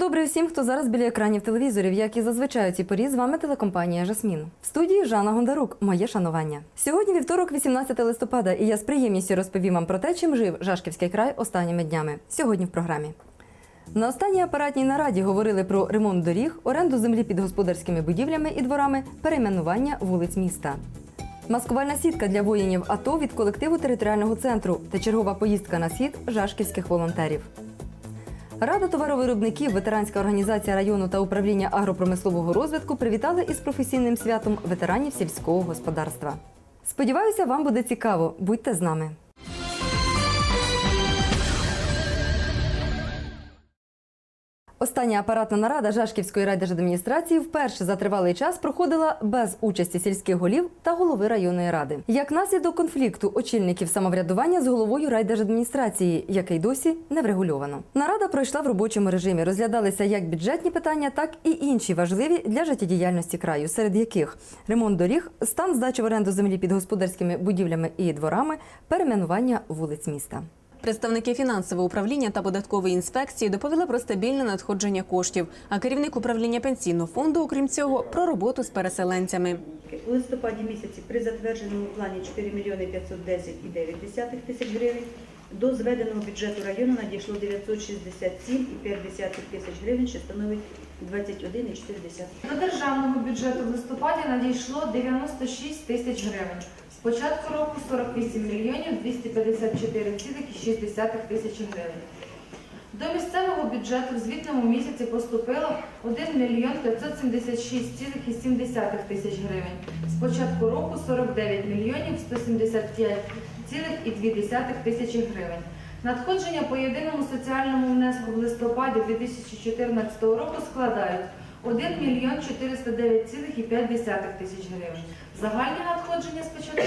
Добрий усім, хто зараз біля екранів телевізорів, як і зазвичай у цій порі з вами телекомпанія Жасмін. В студії Жанна Гондарук. Моє шанування. Сьогодні вівторок, 18 листопада, і я з приємністю розповім вам про те, чим жив Жашківський край останніми днями. Сьогодні в програмі. На останній апаратній нараді говорили про ремонт доріг, оренду землі під господарськими будівлями і дворами, перейменування вулиць міста. Маскувальна сітка для воїнів АТО від колективу територіального центру та чергова поїздка на схід жашківських волонтерів. Рада товаровиробників, ветеранська організація району та управління агропромислового розвитку привітали із професійним святом ветеранів сільського господарства. Сподіваюся, вам буде цікаво. Будьте з нами. Остання апаратна нарада Жашківської райдержадміністрації вперше за тривалий час проходила без участі сільських голів та голови районної ради. Як наслідок конфлікту очільників самоврядування з головою райдержадміністрації, який досі не врегульовано. Нарада пройшла в робочому режимі. Розглядалися як бюджетні питання, так і інші важливі для життєдіяльності краю, серед яких ремонт доріг, стан здачі в оренду землі під господарськими будівлями і дворами, перейменування вулиць міста. Представники фінансового управління та податкової інспекції доповіли про стабільне надходження коштів. А керівник управління пенсійного фонду, окрім цього, про роботу з переселенцями. У листопаді місяці при затвердженому плані 4 мільйони 510,9 тисяч гривень до зведеного бюджету району надійшло 967,5 тисяч гривень, що становить 21,4. До державного бюджету в листопаді надійшло 96 тисяч гривень. З початку року 48 мільйонів 254,6 тисячі гривень. До місцевого бюджету в звітному місяці поступило 1 мільйон 576,7 тисяч гривень. З початку року 49 мільйонів 175,2 тисячі гривень. Надходження по єдиному соціальному внеску в листопаді 2014 року складають 1 мільйон 409,5 тисяч гривень. Загальні надходження з початку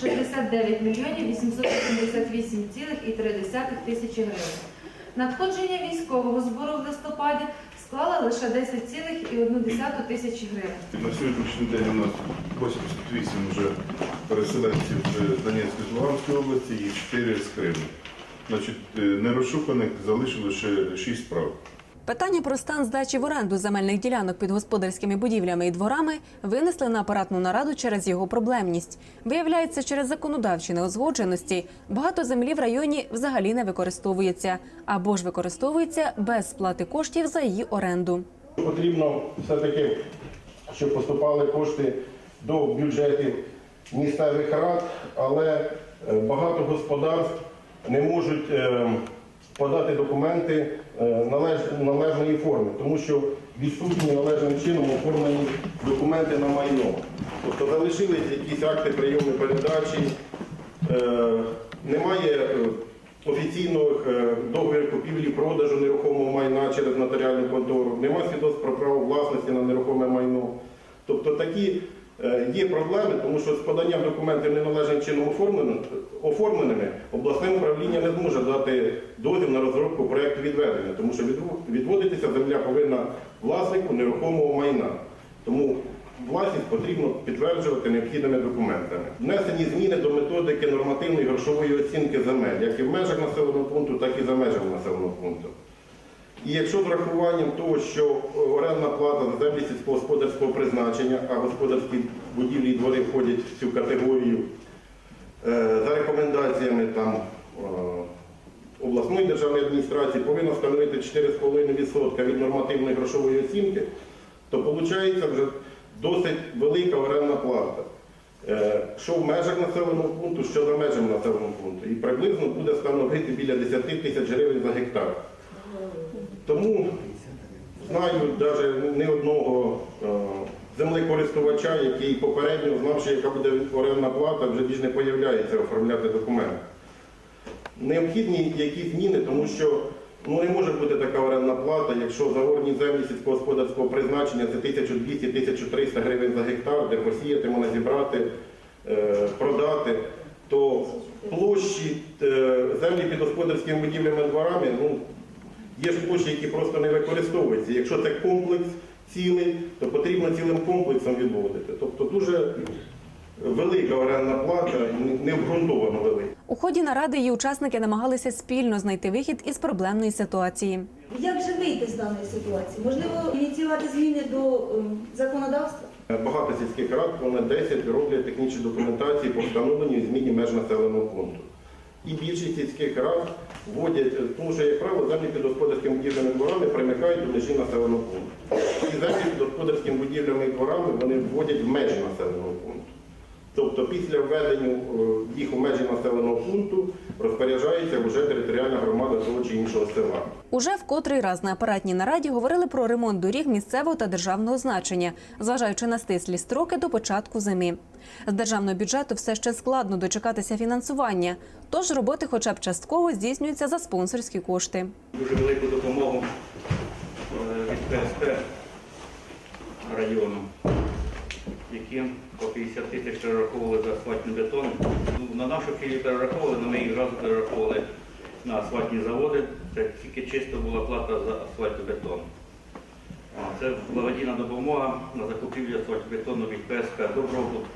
69 мільйонів 888,3 тисячі гривень. Надходження військового збору в листопаді склали лише 10,1 тисячі гривень. На сьогоднішній день у нас 88 вже переселенців з Донецької та Луганської області і 4 з Криму. Значить, е, нерозшуканих залишилося ще 6 справ. Питання про стан здачі в оренду земельних ділянок під господарськими будівлями і дворами винесли на апаратну нараду через його проблемність. Виявляється, через законодавчі неузгодженості багато землі в районі взагалі не використовується або ж використовується без сплати коштів за її оренду. Потрібно все-таки, щоб поступали кошти до бюджетів місцевих рад, але е, багато господарств не можуть е, подати документи е, належ- належної форми, тому що відсутні належним чином оформлені документи на майно. Тобто залишились якісь акти прийому передачі, е, немає е, офіційного е, купівлі-продажу нерухомого майна через нотаріальну контору, немає свідоцтв про право власності на нерухоме майно. Тобто такі є проблеми, тому що з поданням документів неналежним чином оформленими обласне управління не зможе дати дозвіл на розробку проєкту відведення, тому що відводитися земля повинна власнику нерухомого майна. Тому власність потрібно підтверджувати необхідними документами. Внесені зміни до методики нормативної грошової оцінки земель, як і в межах населеного пункту, так і за межами населеного пункту. І якщо з врахуванням того, що е, орендна плата за землі сільськогосподарського призначення, а господарські будівлі і двори входять в цю категорію, е, за рекомендаціями там, е, обласної державної адміністрації повинна становити 4,5% від нормативної грошової оцінки, то виходить вже досить велика орендна плата. Що в межах населеного пункту, що за межами населеного пункту. І приблизно буде становити біля 10 тисяч гривень за гектар. Тому знаю навіть не одного е, землекористувача, який попередньо знавши, яка буде орендна плата, вже більш не появляється оформляти документи. Необхідні якісь зміни, тому що ну, не може бути така орендна плата, якщо загорні землі сільськогосподарського призначення це 1200-1300 гривень за гектар, де посіяти, можна зібрати, е, продати, то площі е, землі під господарськими будівлями дворами, ну, є ж площі, які просто не використовуються. Якщо це комплекс цілий, то потрібно цілим комплексом відводити. Тобто дуже велика орендна плата, і необґрунтовано велика. У ході наради її учасники намагалися спільно знайти вихід із проблемної ситуації. Як же вийти з даної ситуації? Можливо, ініціювати зміни до е, законодавства? Багато сільських рад, понад 10 роблять технічні документації по встановленню і зміні меж населеного пункту. І більшість сільських рад вводять, тому що, як правило, землі під господарськими будівлями дворами примикають до межі населеного пункту. І землі під господарськими будівлями і дворами вони вводять в межі населеного пункту. Тобто після введення е, їх у межі населеного пункту розпоряджається вже територіальна громада того чи іншого села. Уже в котрий раз на апаратній нараді говорили про ремонт доріг місцевого та державного значення, зважаючи на стислі строки до початку зими. З державного бюджету все ще складно дочекатися фінансування, тож роботи, хоча б частково, здійснюються за спонсорські кошти. дуже велику допомогу е, від ПСП району, яким по 50 тисяч перераховували за асфальтний бетон. Ну, На нашу філію перераховували, але ми їх разу перераховували на асфальтні заводи. Це тільки чисто була плата за асфальтобетон. Це благодійна допомога на закупівлю асфальтобетону від ПСП Добробут,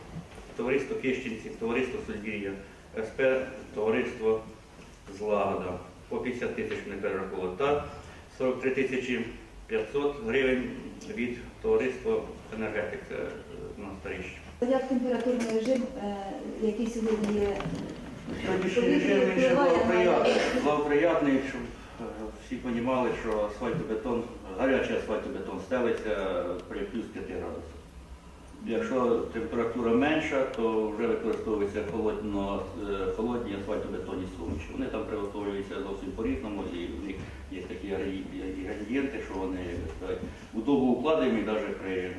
товариство Кищенців, товариство Сузір'я, СП, товариство Злагода. По 50 тисяч ми перерахували. Та 43 тисячі 500 гривень від товариства енергетик, це е, на старіщі. Як температурний режим, е, який сьогодні є, Сьогоднішній режим він ще благоприятний, благоприятний, щоб е, всі розуміли, що асфальтобетон, гарячий асфальтобетон стелиться при плюс 5 градусах. Якщо температура менша, то вже використовуються холодно, е, холодні асфальтобетонні суміші. Вони там приготовлюються зовсім по-різному, і в них є такі інгредієнти, що вони сказати, удобно укладені навіть при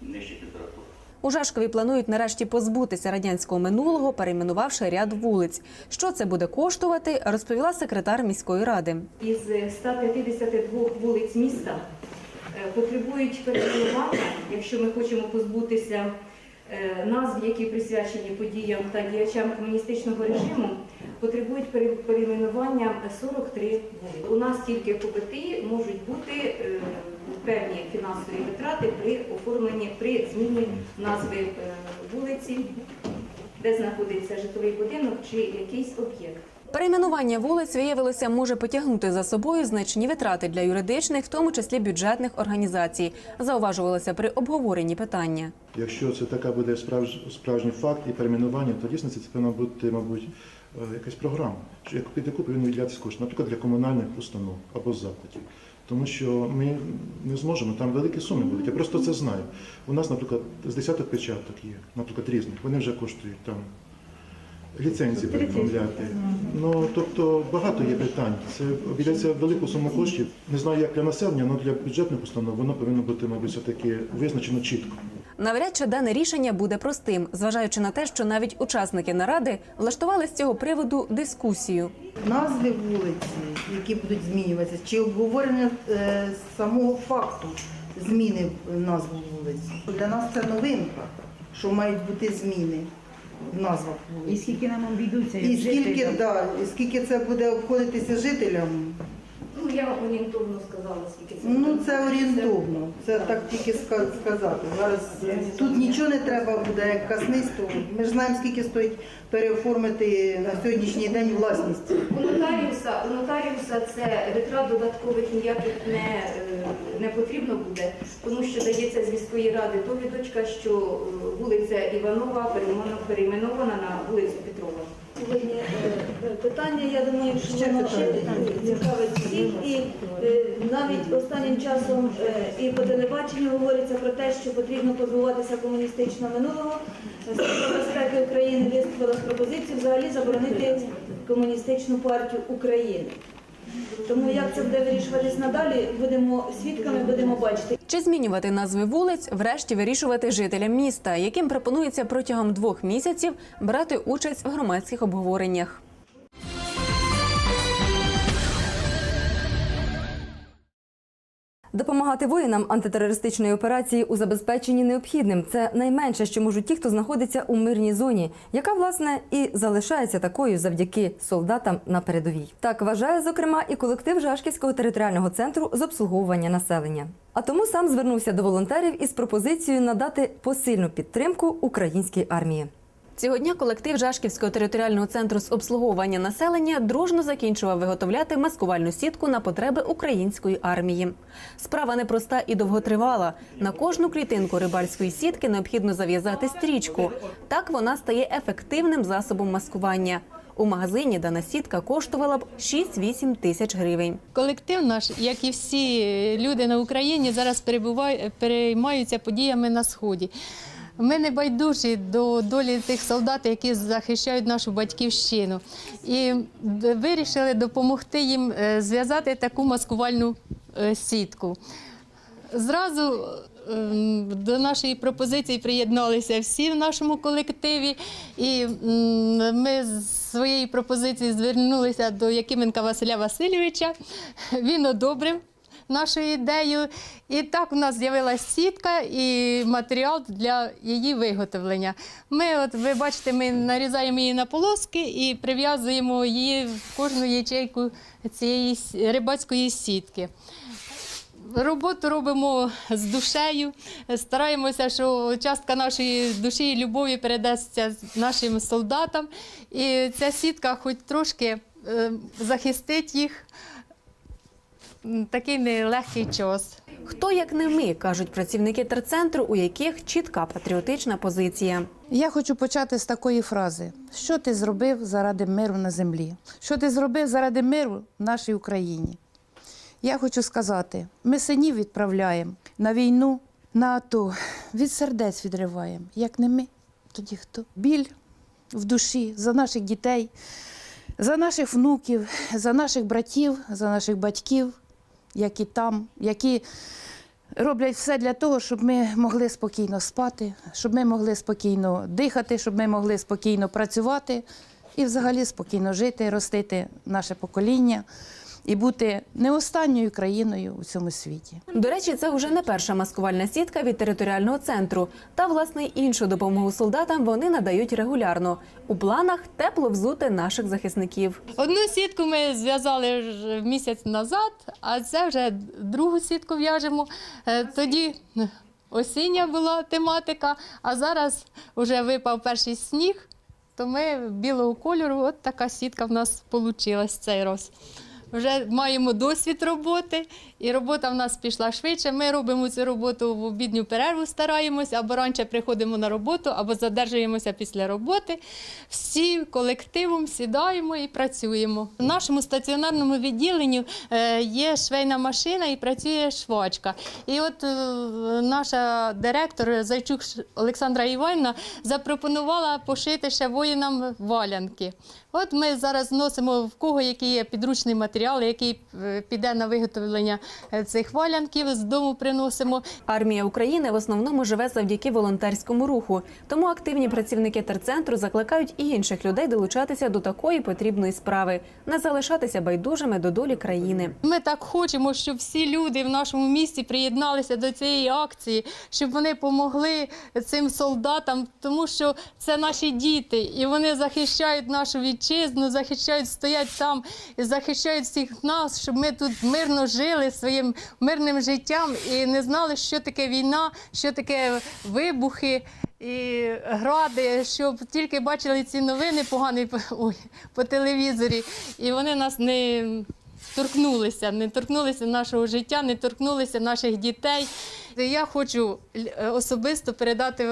нижчій температурі. У Жашкові планують нарешті позбутися радянського минулого, перейменувавши ряд вулиць. Що це буде коштувати, розповіла секретар міської ради. Із 152 вулиць міста е, потребують перейменування, якщо ми хочемо позбутися е, назв, які присвячені подіям та діячам комуністичного режиму, потребують перейменування 43 вулиці. У нас тільки по можуть бути е, певні фінансові витрати при оформленні, при зміні назви е, вулиці, де знаходиться житловий будинок чи якийсь об'єкт. Перейменування вулиць виявилося може потягнути за собою значні витрати для юридичних, в тому числі бюджетних організацій. Зауважувалося при обговоренні питання. Якщо це така буде справж... справжній факт і перейменування, то дійсно це повинна бути, мабуть, е, якась програма, під яку повинні виділятися кошти, наприклад, для комунальних установ або закладів. Тому що ми не зможемо, там великі суми будуть. Я просто це знаю. У нас, наприклад, з десяток печаток є, наприклад, різних. Вони вже коштують там ліцензії переправляти. Ну тобто багато є питань. Це обійдеться велику суму коштів. Не знаю, як для населення, але для бюджетних установ воно повинно бути, мабуть, все таки визначено чітко. Навряд чи дане рішення буде простим, зважаючи на те, що навіть учасники наради влаштували з цього приводу дискусію. назви вулиці, які будуть змінюватися, чи обговорення е, самого факту зміни назви вулиць. Для нас це новинка, що мають бути зміни в назвах І вулиць. скільки нам обійдуться? І як скільки, жителям? да, і скільки це буде обходитися жителям? Ну, я орієнтовно сказала, скільки це. Ну це орієнтовно. Це так тільки ска- сказати. Зараз тут нічого не треба буде, як казництво. Ми ж знаємо, скільки стоїть переоформити на сьогоднішній день власність. У нотаріуса, у нотаріуса це витрат додаткових ніяких не, е, не потрібно буде, тому що дається з міської ради довідочка, що е, вулиця Іванова перейменована- перейменована на вулицю Петрова. Сьогодні е, питання, я думаю, що воно цікавить всіх. І е, навіть останнім часом е, і по телебаченню говориться про те, що потрібно позбуватися комуністичного минулого. Служба безпеки України виступила з пропозицією взагалі заборонити комуністичну партію України. Тому як це буде вирішуватись надалі, будемо свідками, будемо бачити. Чи змінювати назви вулиць, врешті вирішувати жителям міста, яким пропонується протягом двох місяців брати участь в громадських обговореннях. Допомагати воїнам антитерористичної операції у забезпеченні необхідним це найменше, що можуть ті, хто знаходиться у мирній зоні, яка власне і залишається такою завдяки солдатам на передовій. Так вважає зокрема і колектив Жашківського територіального центру з обслуговування населення. А тому сам звернувся до волонтерів із пропозицією надати посильну підтримку українській армії. Цього дня колектив Жашківського територіального центру з обслуговування населення дружно закінчував виготовляти маскувальну сітку на потреби української армії. Справа непроста і довготривала. На кожну клітинку рибальської сітки необхідно зав'язати стрічку. Так вона стає ефективним засобом маскування. У магазині дана сітка коштувала б 6-8 тисяч гривень. Колектив наш, як і всі люди на Україні, зараз переймаються подіями на сході. Ми не байдужі до долі тих солдат, які захищають нашу батьківщину, і вирішили допомогти їм е, зв'язати таку маскувальну е, сітку. Зразу ем, до нашої пропозиції приєдналися всі в нашому колективі, і ми з своєю пропозицією звернулися до Якименка Василя Васильовича. Він одобрив нашу ідею. І так у нас з'явилася сітка і матеріал для її виготовлення. Ми, от ви бачите, ми нарізаємо її на полоски і прив'язуємо її в кожну ячейку цієї рибацької сітки. Роботу робимо з душею, стараємося, що частка нашої душі і любові передасться нашим солдатам. І ця сітка хоч трошки е, захистить їх такий нелегкий час. Хто як не ми, кажуть працівники терцентру, у яких чітка патріотична позиція. Я хочу почати з такої фрази: що ти зробив заради миру на землі? Що ти зробив заради миру в нашій Україні? Я хочу сказати: ми синів відправляємо на війну, на АТО, від сердець відриваємо. Як не ми, тоді хто? Біль в душі за наших дітей, за наших внуків, за наших братів, за наших батьків, які там, які роблять все для того, щоб ми могли спокійно спати, щоб ми могли спокійно дихати, щоб ми могли спокійно працювати і взагалі спокійно жити, ростити наше покоління і бути не останньою країною у цьому світі. До речі, це вже не перша маскувальна сітка від територіального центру. Та власне іншу допомогу солдатам вони надають регулярно. У планах тепло взути наших захисників. Одну сітку ми зв'язали місяць назад, а це вже другу сітку в'яжемо. Е, Тоді осіння була тематика, а зараз вже випав перший сніг, то ми білого кольору, от така сітка в нас вийшла цей раз. Вже маємо досвід роботи, і робота в нас пішла швидше. Ми робимо цю роботу в обідню перерву, стараємось, або раніше приходимо на роботу, або задержуємося після роботи. Всі колективом сідаємо і працюємо. В нашому стаціонарному відділенні е, є швейна машина і працює швачка. І от е, наша директор Зайчук Олександра Іванівна запропонувала пошити ще воїнам валянки. От ми зараз носимо в кого який є підручний матеріал, який е, піде на виготовлення е, цих валянків, з дому приносимо. Армія України в основному живе завдяки волонтерському руху. Тому активні працівники терцентру закликають і інших людей долучатися до такої потрібної справи, не залишатися байдужими до долі країни. Ми так хочемо, щоб всі люди в нашому місті приєдналися до цієї акції, щоб вони допомогли цим солдатам, тому що це наші діти, і вони захищають нашу вітчизну, захищають, стоять там і захищають всіх нас, щоб ми тут мирно жили своїм мирним життям і не знали, що таке війна, що таке вибухи. І гради, щоб тільки бачили ці новини погані по, по телевізорі, і вони нас не торкнулися, не торкнулися нашого життя, не торкнулися наших дітей. Я хочу е, особисто передати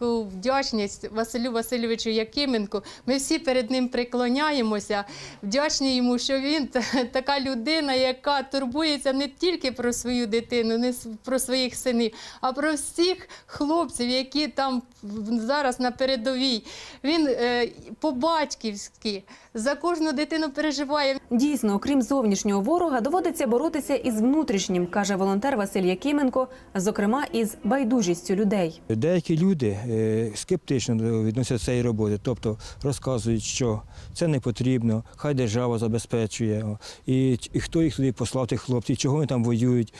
велику вдячність Василю Васильовичу Якименку. Ми всі перед ним преклоняємося, вдячні йому, що він така людина, яка турбується не тільки про свою дитину, не про своїх синів, а про всіх хлопців, які там зараз на передовій. Він е, по-батьківськи за кожну дитину переживає. Дійсно, окрім зовнішнього ворога, доводиться боротися із внутрішнім, каже волонтер Василь Якименко, зокрема із байдужістю людей. Деякі люди е, скептично відносяться до цієї роботи, тобто розказують, що це не потрібно, хай держава забезпечує. І, і хто їх туди послав, тих хлопців, чого вони там воюють,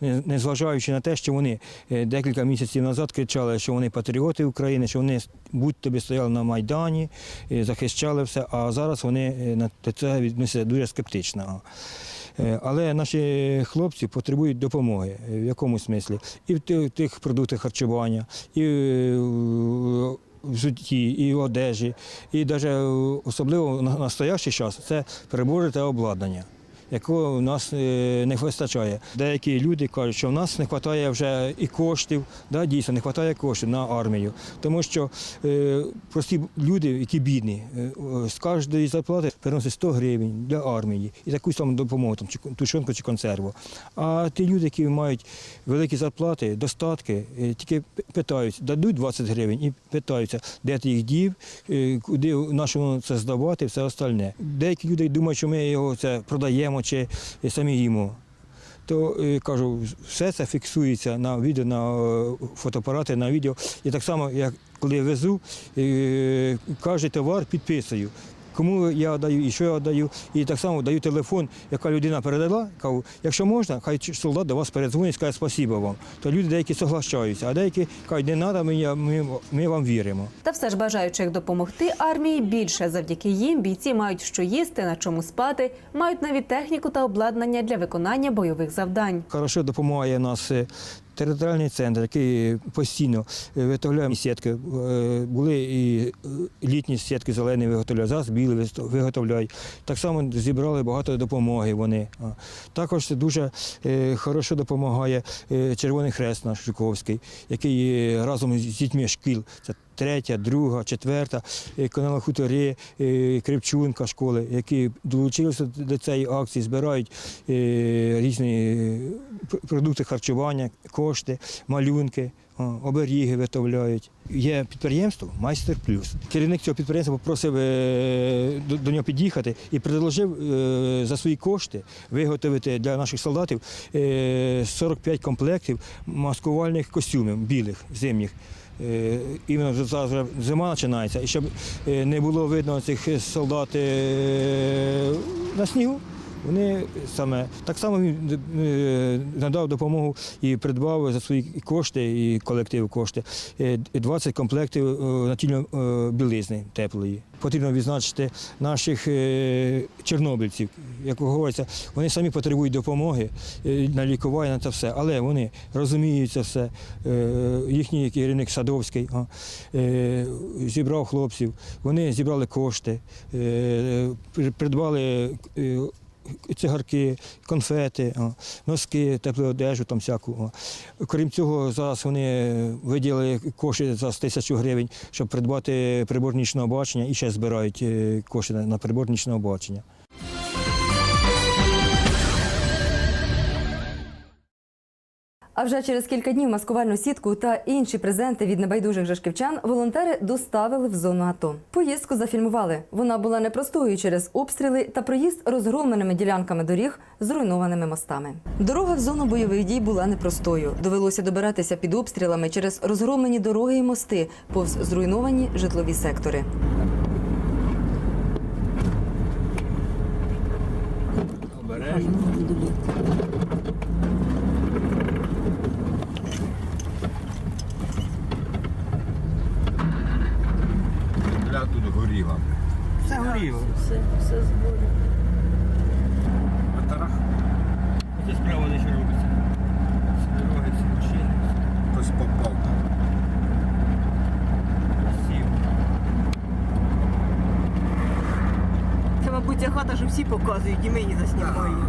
не- незважаючи на те, що вони е, декілька місяців назад кричали, що вони патріоти України, що вони будь тобі стояли на Майдані, захищали все, а зараз вони е, до цього відносяться дуже скептично. Е, Але наші хлопці потребують допомоги е, в якому смислі? І в тих продуктах харчування, і в взутті, і одежі, і навіть особливо в настоящий час це прибори та обладнання. Якого в нас е, не вистачає. Деякі люди кажуть, що в нас не вистачає вже і коштів, да, дійсно не вистачає коштів на армію. Тому що е, прості люди, які бідні, е, з кожної зарплати переносять 100 гривень для армії і якусь там допомогу, там, чи тушонку чи консерву. А ті люди, які мають великі зарплати, достатки, е, тільки питають, дадуть 20 гривень і питаються, де ти їх дів, куди нашому це здавати, все остальне. Деякі люди думають, що ми його це продаємо чи самі їмо. То е, кажу, все це фіксується на відео, на е, фотоапарати, на відео. І так само, як коли я везу, е, кожен товар підписую. Кому я даю і що я даю. І так само даю телефон, яка людина передала, кажу, якщо можна, хай солдат до вас передзвонить, скаже спасибо вам. То люди деякі соглашаються, а деякі кажуть, не треба, ми, ми, ми вам віримо. Та все ж бажаючих допомогти армії більше. Завдяки їм бійці мають що їсти, на чому спати, мають навіть техніку та обладнання для виконання бойових завдань. Хорошо допомагає нас е, територіальний центр, який постійно е, виготовляє сітки. Е, Були і е, літні сітки зелені виготовляють, зараз білі виготовляють. Так само зібрали багато допомоги вони. Також дуже хорошо допомагає Червоний Хрест наш Жуковський, який разом з дітьми шкіл. Це третя, друга, четверта, е, канала хутори, е, Кривчунка школи, які долучилися до цієї акції, збирають е, різні продукти харчування, кошти, малюнки, оберіги виготовляють. Є підприємство Майстер Плюс. Керівник цього підприємства попросив до, нього під'їхати і предложив за свої кошти виготовити для наших солдатів е, 45 комплектів маскувальних костюмів білих, зимніх. Е, Іменно зараз зима починається, і щоб е, не було видно цих солдат е, на снігу. Вони саме так само він е, надав допомогу і придбав за свої кошти і колектив кошти е, 20 комплектів е, натільної е, білизни теплої. Потрібно відзначити наших чорнобильців. Як говориться, вони самі потребують допомоги на лікування на це все, але вони розуміють це все. Їхній керівник Садовський зібрав хлопців, вони зібрали кошти, придбали. Цигарки, конфети, носки, теплу одежу, там всяку. Крім цього, зараз вони виділили кошти за тисячу гривень, щоб придбати прибор бачення і ще збирають е, кошти на- прибор бачення. А вже через кілька днів маскувальну сітку та інші презенти від небайдужих жашківчан волонтери доставили в зону АТО. Поїздку зафільмували. Вона була непростою через обстріли та проїзд розгромленими ділянками доріг, зруйнованими мостами. Дорога в зону бойових дій була непростою. Довелося добиратися під обстрілами через розгромлені дороги і мости, повз зруйновані житлові сектори. Земля тут горіла. Все горіло. Все, все зборе. Це справа не що робиться. Дороги всі вчили. Хтось попав. Це, мабуть, ця хата, що всі показують, і ми її заснімаємо.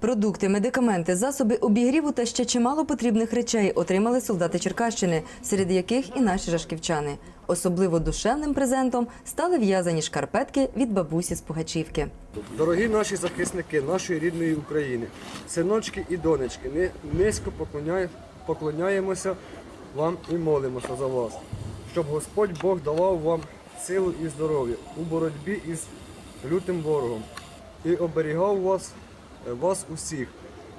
Продукти, медикаменти, засоби обігріву та ще чимало потрібних речей отримали солдати Черкащини, серед яких і наші жашківчани. Особливо душевним презентом стали в'язані шкарпетки від бабусі з Пугачівки. Дорогі наші захисники нашої рідної України, синочки і донечки, ми низько поклоняє- поклоняємося вам і молимося за вас, щоб Господь Бог давав вам силу і здоров'я у боротьбі із лютим ворогом і оберігав вас, е, вас усіх,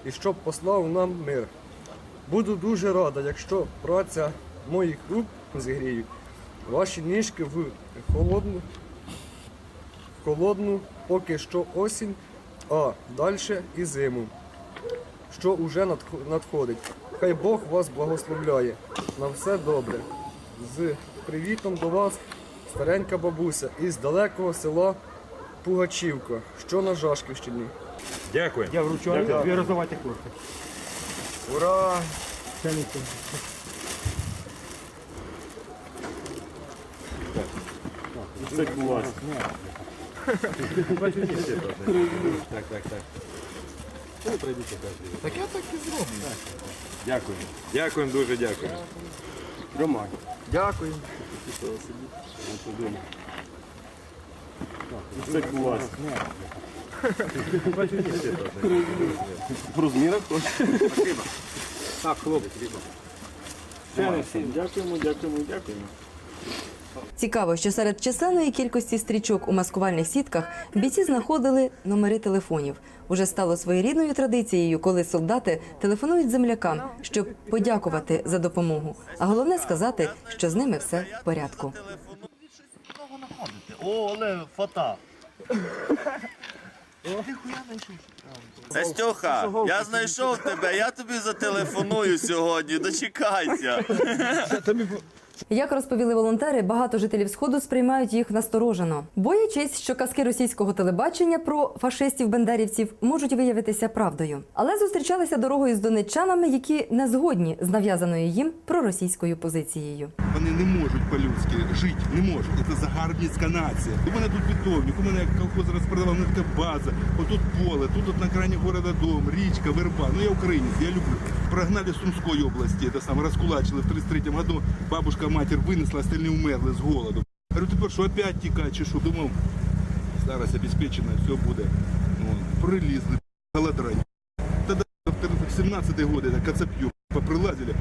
і щоб послав нам мир. Буду дуже рада, якщо праця моїх рук зігріють ваші ніжки в холодну в холодну поки що осінь, а далі і зиму, що уже надходить. Хай Бог вас благословляє на все добре. З привітом до вас, старенька бабуся із далекого села Пугачівка, що на Жашківщині. Дякую. Я вручаю дві роздавайте кошти. Ура! Так, так, так. Так я так і зроблю. Дякую. Дякуємо дуже дякую. Роман. Дякую. В розмірах Так, хлопці. Дякуємо, дякуємо, дякуємо. Цікаво, що серед численної кількості стрічок у маскувальних сітках бійці знаходили номери телефонів. Уже стало своєрідною традицією, коли солдати телефонують землякам, щоб подякувати за допомогу. А головне сказати, що з ними все в порядку. О, Олег, фото. Настюха, я знайшов тебе, я тобі зателефоную сьогодні, дочекайся. Як розповіли волонтери, багато жителів сходу сприймають їх насторожено, боячись, що казки російського телебачення про фашистів-бендерівців можуть виявитися правдою. Але зустрічалися дорогою з донеччанами, які не згодні з нав'язаною їм проросійською позицією. Вони не можуть по-людськи жити, не можуть. Це загарбницька нація. У мене тут питомник, у мене колхоз розпродав, у база. Отут поле, тут от на крані города дом, річка, верба. Ну я українець, я люблю Прогнали з Сумської області, це саме розкулачили в 33-му году. Бабушка, матір винесла, остальні умерли з голоду. Говорю, тепер що опять тікати чи що? Думав, старость обезпечена, все буде. Ну, прилізли, голодрать. Тоді в 17-й годы это Кацапью поприлазили.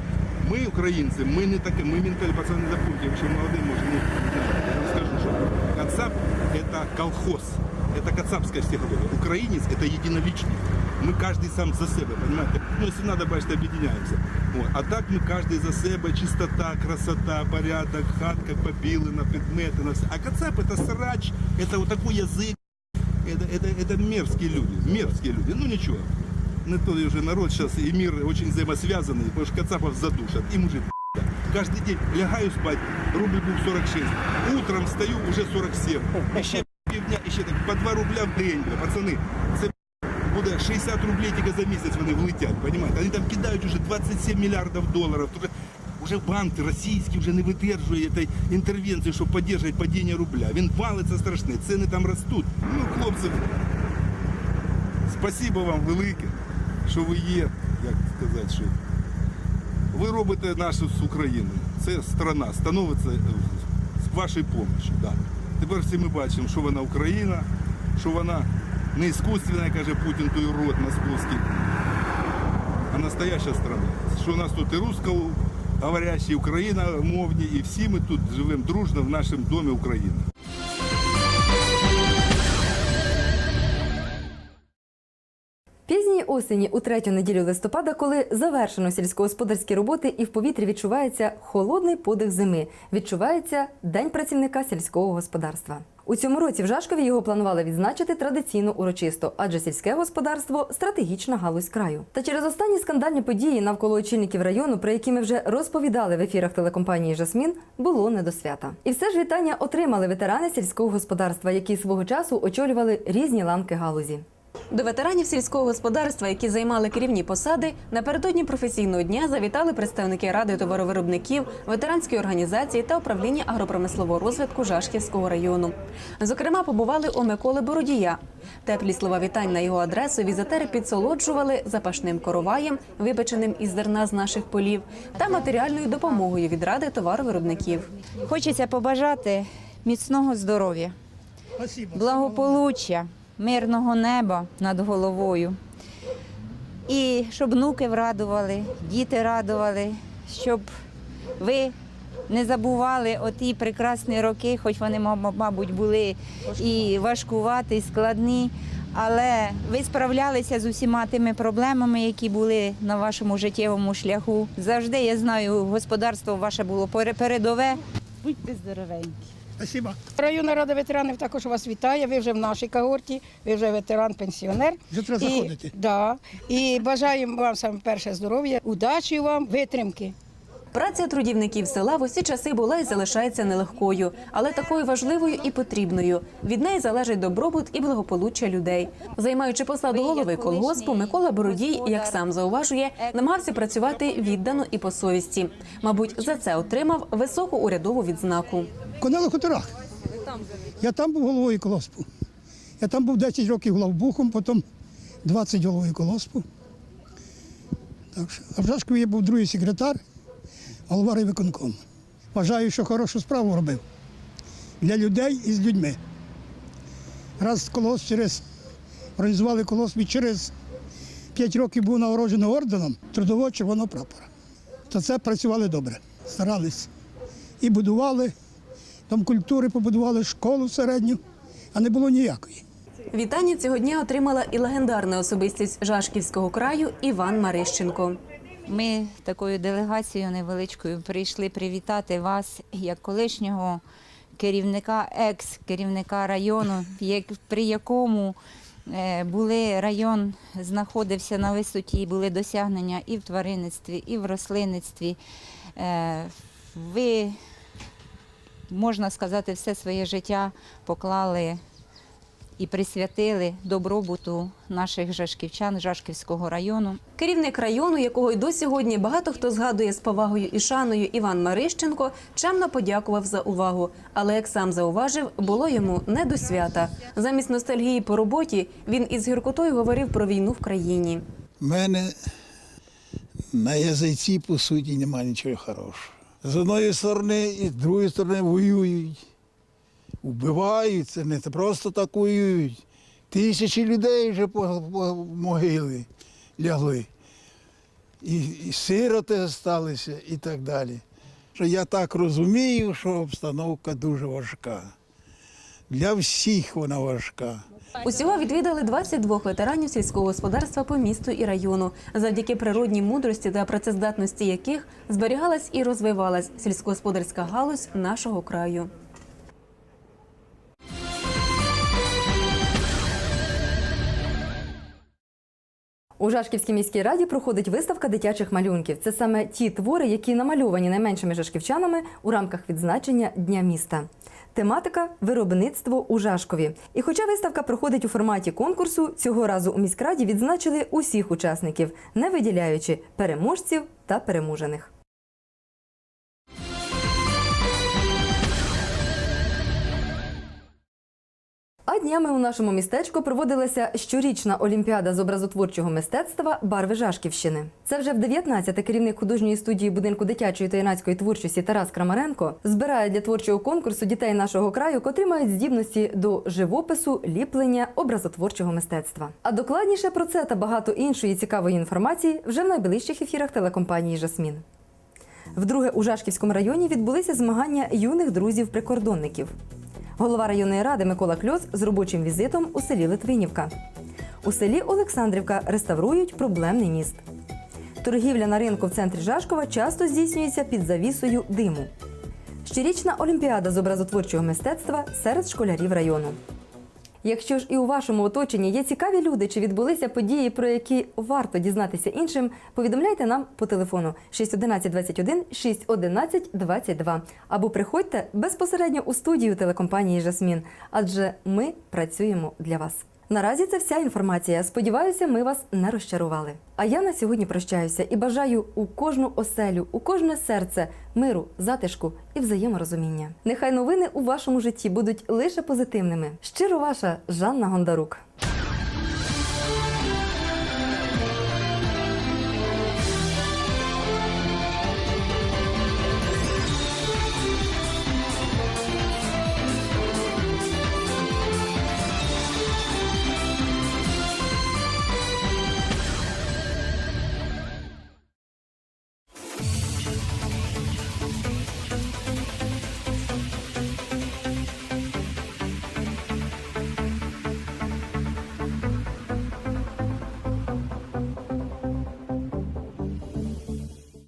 Мы, украинцы, мы не так, мы ментально, пацаны, не запомните, вы еще молодые, может, не знаете. Я вам скажу, что Кацап – это колхоз, это кацапская психология. Украинец – это единоличник. Мы каждый сам за себя, понимаете? Ну, если надо, бачите, объединяемся. Вот. А так мы каждый за себя, чистота, красота, порядок, хатка побілена, предмети, на все. А кацап – это срач, это вот такой язык, это, это, это мерзкие люди, мерзкие люди. Ну ничего, не то уже народ сейчас и мир очень взаимосвязанный, потому что Кацапов задушат, и мужик да. Каждый день лягаю спать, рубль был 46, утром встаю уже 47, еще півдня, і ще так по 2 рубля в день, бля, пацани, це буде 60 рублей тільки за місяць вони влетять, понимаете? Вони там кидають уже 27 мільярдів доларів, уже банки російські вже не видержує цієї інтервенції, щоб підтримувати падіння рубля. Він валиться страшне, ціни там ростуть. Ну, хлопці, спасибо вам велике, що ви є, як сказати, що ви робите нашу з Україною. Це страна становиться е, з вашою допомогою. Да. Тепер всі ми бачимо, що вона Україна, що вона не іскусственна, каже Путін, той рот московський, а настояща страна. Що у нас тут і русскоговорящі, і україномовні, і всі ми тут живемо дружно в нашому домі України. Пізньої осені у третю неділю листопада, коли завершено сільськогосподарські роботи і в повітрі відчувається холодний подих зими, відчувається День працівника сільського господарства. У цьому році в Жашкові його планували відзначити традиційно урочисто, адже сільське господарство стратегічна галузь краю. Та через останні скандальні події навколо очільників району, про які ми вже розповідали в ефірах телекомпанії Жасмін, було не до свята. І все ж вітання отримали ветерани сільського господарства, які свого часу очолювали різні ланки галузі. До ветеранів сільського господарства, які займали керівні посади, напередодні професійного дня завітали представники ради товаровиробників, ветеранської організації та управління агропромислового розвитку Жашківського району. Зокрема, побували у Миколи Бородія. Теплі слова вітань на його адресу візитери підсолоджували запашним короваєм, випеченим із зерна з наших полів, та матеріальною допомогою від ради товаровиробників. Хочеться побажати міцного здоров'я, благополуччя, мирного неба над головою. І щоб внуки врадували, діти радували, щоб ви не забували оті прекрасні роки, хоч вони, мабуть, були і важкуваті, і складні, але ви справлялися з усіма тими проблемами, які були на вашому життєвому шляху. Завжди я знаю, господарство ваше було пере- передове. Будьте здоровенькі. Спасибо. Районна рада ветеранів також вас вітає. Ви вже в нашій когорті, ви вже ветеран-пенсіонер. Вже треба І- заходити. Да. І бажаємо вам саме перше здоров'я, удачі вам, витримки. Праця трудівників села в усі часи була і залишається нелегкою, але такою важливою і потрібною. Від неї залежить добробут і благополуччя людей. Займаючи посаду голови колгоспу, Микола Бородій, як сам зауважує, намагався працювати віддано і по совісті. Мабуть, за це отримав високу урядову відзнаку. Конали хуторах. Я там був головою колоспу. Я там був 10 років главбухом, потім 20 головою колоспу. Так що, а в Жашкові я був другий секретар, голова райвиконкому. Вважаю, що хорошу справу робив для людей і з людьми. Раз колос через організували колос і через 5 років був нагороджений орденом трудового червоного прапора. То це працювали добре, старались і будували. Там культури побудували школу середню, а не було ніякої. Вітання цього дня отримала і легендарна особистість Жашківського краю Іван Марищенко. Ми такою делегацією невеличкою прийшли привітати вас як колишнього керівника, екс-керівника району, як, при якому е, були район знаходився на висоті, були досягнення і в тваринництві, і в рослинництві. Е, Ви, можна сказати, все своє життя поклали і присвятили добробуту наших жашківчан, Жашківського району. Керівник району, якого й до сьогодні багато хто згадує з повагою і шаною Іван Марищенко, чемно подякував за увагу. Але як сам зауважив, було йому не до свята. Замість ностальгії по роботі він із гіркотою говорив про війну в країні. У мене на язиці, по суті, немає нічого хорошого. З одної сторони і з другої сторони воюють. Вбивають, це не просто так воюють. Тисячі людей вже по могили лягли. І, і сироти залишилися і так далі. Що я так розумію, що обстановка дуже важка. Для всіх вона важка. Усього відвідали 22 ветеранів сільського господарства по місту і району, завдяки природній мудрості та працездатності яких зберігалась і розвивалась сільськогосподарська галузь нашого краю. У Жашківській міській раді проходить виставка дитячих малюнків. Це саме ті твори, які намальовані найменшими жашківчанами у рамках відзначення Дня міста. Тематика виробництво у Жашкові. І хоча виставка проходить у форматі конкурсу, цього разу у міськраді відзначили усіх учасників, не виділяючи переможців та переможених. А днями у нашому містечку проводилася щорічна олімпіада з образотворчого мистецтва Барви Жашківщини. Це вже в 19-те керівник художньої студії будинку дитячої та юнацької творчості Тарас Крамаренко збирає для творчого конкурсу дітей нашого краю, котрі мають здібності до живопису, ліплення, образотворчого мистецтва. А докладніше про це та багато іншої цікавої інформації вже в найближчих ефірах телекомпанії Жасмін. Вдруге у Жашківському районі відбулися змагання юних друзів-прикордонників. Голова районної ради Микола Кльоц з робочим візитом у селі Литвинівка. У селі Олександрівка реставрують проблемний міст. Торгівля на ринку в центрі Жашкова часто здійснюється під завісою диму. Щорічна олімпіада з образотворчого мистецтва серед школярів району. Якщо ж і у вашому оточенні є цікаві люди чи відбулися події, про які варто дізнатися іншим, повідомляйте нам по телефону 611 21 611 22 або приходьте безпосередньо у студію телекомпанії Жасмін, адже ми працюємо для вас. Наразі це вся інформація. Сподіваюся, ми вас не розчарували. А я на сьогодні прощаюся і бажаю у кожну оселю, у кожне серце миру, затишку і взаєморозуміння. Нехай новини у вашому житті будуть лише позитивними. Щиро ваша Жанна Гондарук.